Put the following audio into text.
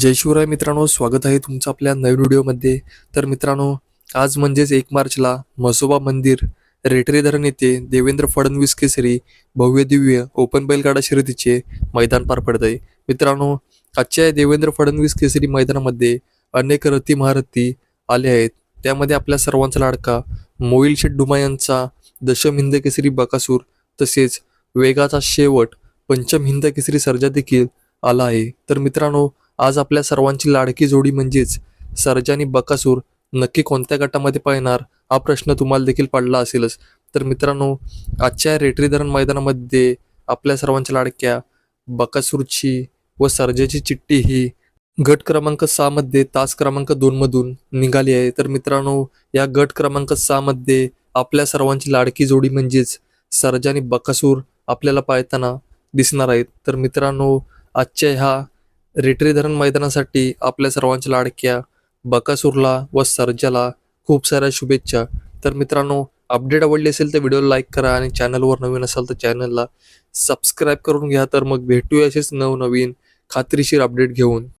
जय शिवराय मित्रांनो स्वागत आहे तुमचं आपल्या नवीन व्हिडिओमध्ये. तर मित्रांनो आज म्हणजेच एक मार्चला म्हसोबा मंदिर रेटरे धरण येथे देवेंद्र फडणवीस केसरी भव्य दिव्य ओपन बैलगाडा शर्यतीचे मैदान पार पडत आहे मित्रांनो आजच्या या देवेंद्र फडणवीस केसरी मैदानामध्ये अनेक रथी महारथी आले आहेत. त्यामध्ये आपल्या सर्वांचा लाडका मोईल शेठ डुमा यांचा दशम हिंद केसरी बकासूर तसेच वेगाचा शेवट पंचम हिंद केसरी सर्जा देखील आला आहे. तर मित्रांनो आज आपल्या सर्वांची लाडकी जोडी म्हणजेच सर्जा आणि बकासूर नक्की कोणत्या गटामध्ये पाहणार हा प्रश्न तुम्हाला देखील पडला असेलच. तर मित्रांनो आजच्या रेटरी धरण मैदानामध्ये आपल्या सर्वांच्या लाडक्या बकासूरची व सर्जाची चिठ्ठी ही गट क्रमांक सहामध्ये तास क्रमांक दोनमधून निघाली आहे. तर मित्रांनो या गट क्रमांक सहामध्ये आपल्या सर्वांची लाडकी जोडी म्हणजेच सर्जा आणि बकासूर आपल्याला पाहताना दिसणार आहेत. तर मित्रांनो आजच्या ह्या रेटरी धरण मैदानासाठी आपल्या सर्वांच्या लाडक्या बकासूरला व सर्जाला खूप साऱ्या शुभेच्छा. तर मित्रांनो अपडेट आवडली असेल तर व्हिडिओला लाईक करा आणि चॅनलवर नवीन असाल तर चॅनलला सबस्क्राईब करून घ्या. तर मग भेटूया असेच नवनवीन खात्रीशीर अपडेट घेऊन.